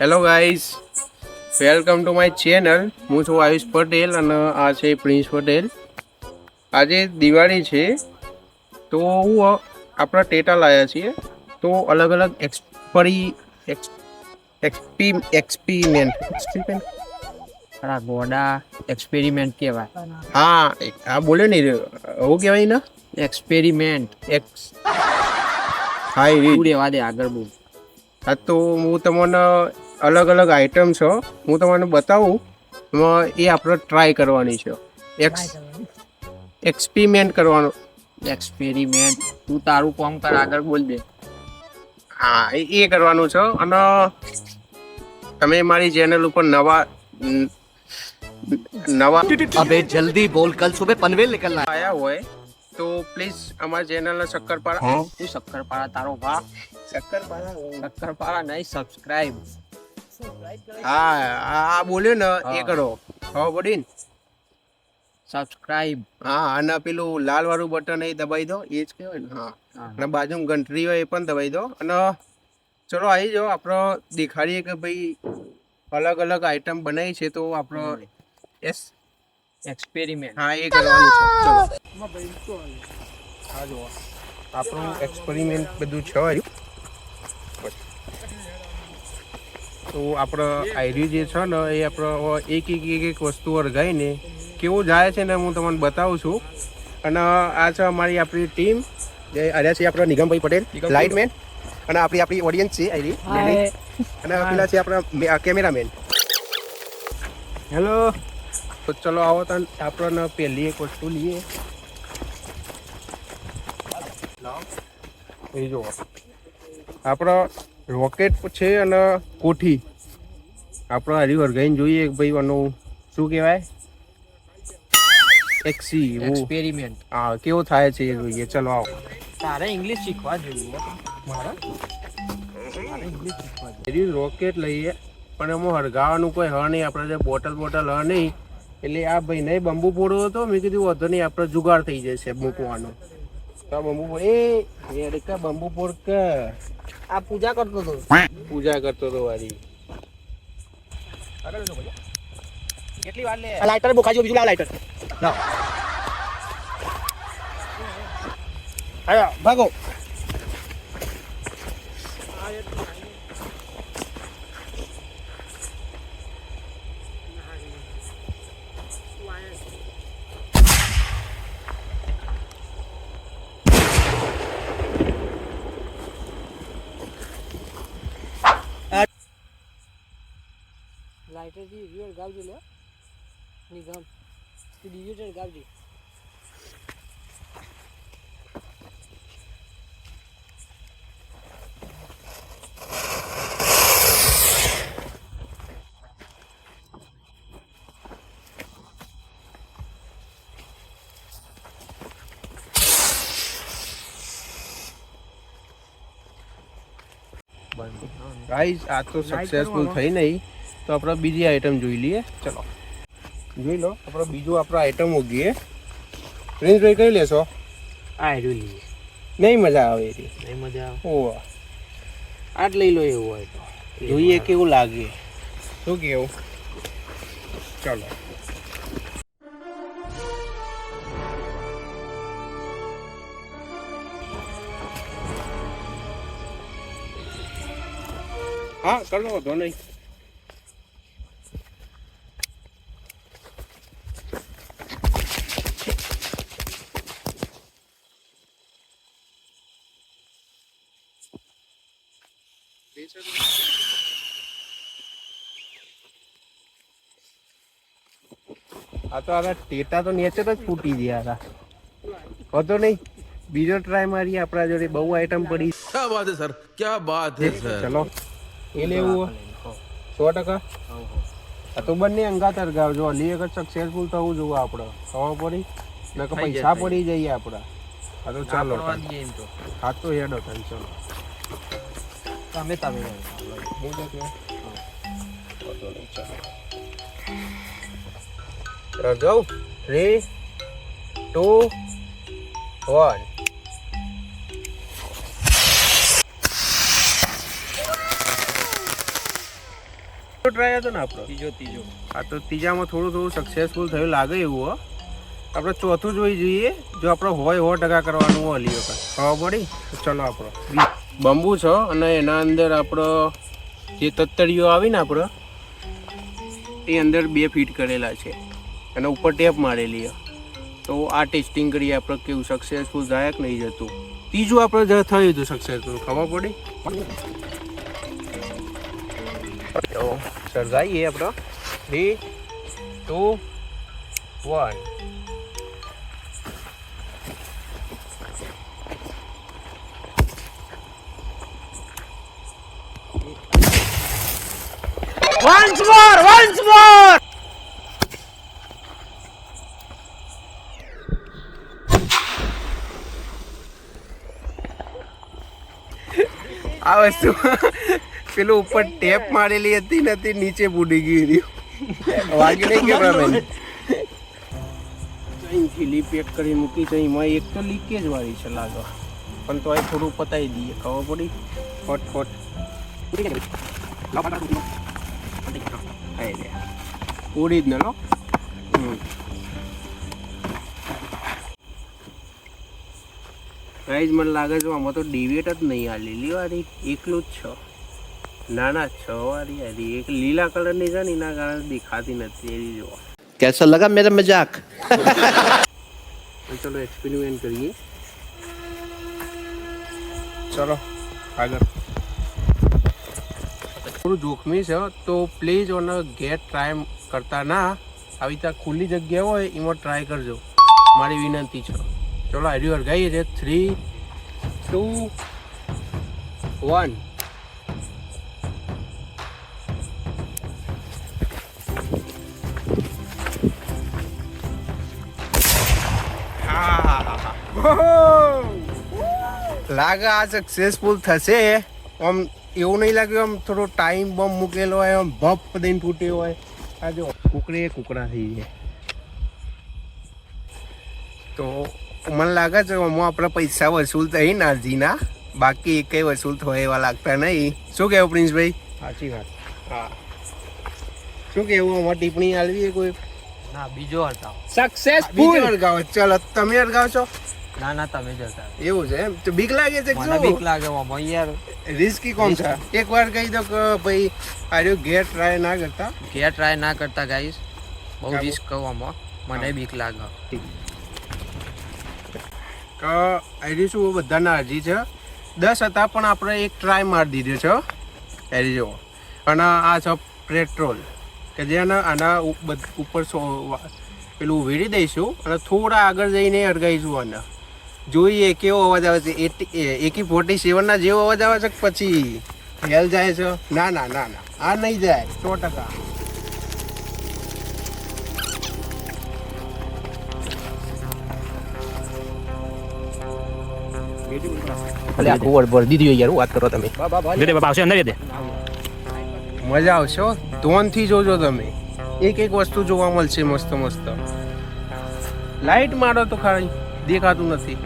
Hello guys welcome to my channel હું છું આયુષ પટેલ અને આ છે પ્રિન્સ પટેલ. આજે દિવાળી છે તો હું આપણા ટેટા લાવ્યા છીએ. તો અલગ અલગ એક્સપરી એક્સપી એક્સપીમેન્ટ એક્સપીમેન્ટ ગોડા એક્સપેરિમેન્ટ કહેવાય. હા આ બોલ્યો નહીં એવું કહેવાય ને? એક્સપેરિમેન્ટ એક્સ હા એ. તું રેવા દે આગળ બોલ. હા તો હું તમને અલગ અલગ આઈટમ છે. હું તમને બતાવું એ આપણે ટ્રાય કરવાની છે. એક્સ એક્સપેરિમેન્ટ કરવાનો. એક્સપેરિમેન્ટ તું તારું કામ કર આગળ બોલ દે હા એ કરવાનું છે. અને તમે મારી ચેનલ ઉપર નવા નવા અબે જલ્દી બોલ કલ સુબહ પનવેલ નીકળના. આયા હોય તો પ્લીઝ અમારી ચેનલને શક્કરપારા તું શક્કરપારા તારો વાહ. શક્કરપારા? શક્કરપારા નહીં સબસ્ક્રાઇબ હા આ આ બોલ્યો ને એ કરો. ખબર પડી ને સબસ્ક્રાઇબ હા અને પેલું લાલ વાળું બટન એ દબાઈ દો એ જ કહેવાય ને હા. અને બાજુમાં ઘંટરી હોય એ પણ દબાઈ દો. અને ચલો આવી જાઓ આપણો દેખાડીએ કે ભાઈ અલગ અલગ આઈટમ બનાવી છે તો આપણો એસ એક્સપેરિમેન્ટ હા એ કરવાનું છે. ચલો. હા જુઓ. આપણું એક્સપેરિમેન્ટ બધું છે જ. તો આપણે આયર્યું જે છે ને એ આપણે એક એક એક એક વસ્તુ અરગાઈને કેવું જાય છે ને હું તમને બતાવું છું. અને આ છે અમારી આપણી ટીમ જે આવ્યા છે આપણા નિગમભાઈ પટેલ લાઇટમેન. અને આપણી આપણી ઓડિયન્સ છે આયરી અને પેલા છે આપણા કેમેરામેન. હેલો તો ચલો આવો તો આપણને પહેલી એક વસ્તુ લઈએ. એ જુઓ. આપણો રોકેટ છે અને કોઠી. આપણે હરી વર્ગાઈને જોઈએ કે ભાઈ આનું શું કહેવાય? એક્સી એક્સપેરિમેન્ટ હા કેવો થાય છે એ જોઈએ. ચલો આવો. તારે ઇંગ્લિશ શીખવા જોઈએ. મારા? રોકેટ લઈએ. પણ એમાં હળગાવાનું કોઈ હ નહીં. આપણે જે બોટલ બોટલ હ નહીં. એટલે આ ભાઈને બંબુ પોડો હતો. મેં કીધું વધુ નહીં આપણે જુગાડ થઈ જશે મૂકવાનો. તો બંબુ એ બંબુ ફોડ કે આ પૂજા કરતો હતો. પૂજા કરતો હતો વારી. કેટલી વાર લે? લાઇટર બોખાજો બીજું લાવ લાઇટર લાવ. આયા ભાગો. આ થી રિયલ ગાવજો લે નિગમ તું ડિજિટલ ગાવજે. ગાઈઝ આ તો સક્સેસફુલ થઈ નહીં. તો આપણે બીજી આઈટમ જોઈ લઈએ. ચલો. જોઈ લો આપણે બીજું આપણે આઈટમ ઉગીએ. પ્રિન્સભાઈ કઈ લેશો? આ જોઈ લઈએ. નહીં મજા આવે એની નહીં મજા આવે. ઓહ. આ જ લઈ લો એવું હોય તો. જોઈએ કેવું લાગે. શું કેવું? ચલો. હા કરનો વાંધો નહીં. આ તો આના ટેટા તો નેચર જ ફૂટી ગયા હતા. હતો નહીં. બીજો ટ્રાય મારી આપણા જોડે બહુ આઈટમ પડી. ક્યા બાત છે સર? ક્યાં બાત છે સર? ચલો. એ લેવું સો ટકા? તો બંને અંગાત અરગાવજો અલી એક સક્સેસફુલ થવું જોવું આપણે ખબર પડી? નકર પૈસા પડી જઈએ આપણા તો ચાલો હા તો હેડો થાય ચાલો. તમે તમે જ. જાઉં થ્રી ટુ વન ટ્રાય હતો ને આપણો? ત્રીજો ત્રીજો આ તો ત્રીજામાં થોડું થોડું સક્સેસફુલ થયું લાગે એવું હો. આપણે ચોથું જોઈ જોઈએ જો આપણે હોય હો ટકા કરવાનું હોય હલી વખત. ખબર પડી? ચલો આપણો. બંબુ છે અને એના અંદર આપણો જે તત્તડીઓ આવી ને આપણો એ અંદર બે ફીટ કરેલા છે. અને ઉપર ટેપ મારેલી તો આ ટેસ્ટિંગ કરીએ આપણે કેવું સક્સેસફુલ થાય કે નહીં જતું. ત્રીજું આપણે થયું હતું સક્સેસફુલ ખબર પડી? તો સર્જાઈએ આપણો three two one Once more, once more. I was too. પેલું ઉપર ટેપ મારેલી હતી ને તે નીચે બુડી ગઈ રહ્યું વાગી નહીં કેમેરામેન અહીંથી લીપ પેક કરી મૂકી છે એમાં એક તો લીકેજ વાળી છે લાગે. પણ તો અહીં થોડું પતાવી દઈએ ખબર પડી? ફટ ફટ ને હમ. ગાઈઝ મને લાગે છે આમાં તો ડિવેટ જ નહીં આ લીલી વાળી એકલું જ છે. ના ના છ વાળી હતી એક લીલા કલરની છે ને એના કારણે દેખાતી નથી. એવી જોવા કેસો લગા મેરા મજાક. ચલો એક્સપેરિમેન્ટ કરીએ. ચલો આગળ. થોડું જોખમી છે તો પ્લીઝ ઓને ગેટ ટ્રાય કરતા ના. આવી ત્યાં ખુલ્લી જગ્યા હોય એમાં ટ્રાય કરજો. મારી વિનંતી છે. ચલો આઈડી વર્ગાઈએ છે. થ્રી ટુ વન લાગે આ સક્સેસફુલ થશે. આમ એવું નહીં લાગ્યું આમ થોડો ટાઈમ બોમ્બ મૂકેલો હોય આમ ભપ દઈને ફૂટ્યો હોય. આ જો કુકડી કુકડા થઈ ગયા. તો મને લાગે છે આમાં આપણા પૈસા વસૂલ થઈ નારજીના બાકી કઈ વસૂલ થવા એવા લાગતા નહીં. શું કહેવું પ્રિન્સભાઈ? સાચી વાત. હા. શું કહેવું? આમાં ટિપ્પણી આલવી કોઈ? ના બીજો હતા સક્સેસફુલ બીજો અડગાવો ચલો તમે અડગાવ છો. ના ના તમે જતા. એવું છે એમ? તો બીક લાગે છે કે મને બીક લાગે આમાં યાર. રિસ્કી કોમ છે? એક વાર કહી દો કે ભાઈ આર્યો ઘેર ટ્રાય ના કરતા? ઘેર ટ્રાય ના કરતા ગાઈસ બહુ રિસ્ક કહું મને બીક લાગે. કે આઈડી શું બધાના અરજી છે? દસ હતા પણ આપણે એક ટ્રાય મારી દીધો છે એરી જુઓ. અને આ છે પેટ્રોલ કે જેના આના ઉપર પેલું વેડી દઈશું અને થોડા આગળ જઈને અડગાઈશું આને. જોઈએ કેવો અવાજ આવે છે? એટી એકી ફોર્ટી સેવનના જેવો અવાજ આવે છે પછી હેલ જાય છે? ના ના ના ના. આ નહીં જાય. સો ટકા. અલે આ કુવર બર દીધી હોય યાર વાત કરો તમે. દે દે બાપા આવશે અંદર દે મજા આવશે હો. ધોનથી જોજો તમે. એક એક વસ્તુ જોવા મળશે મસ્ત મસ્ત. લાઈટ મારો તો ખાલી દેખાતું નથી.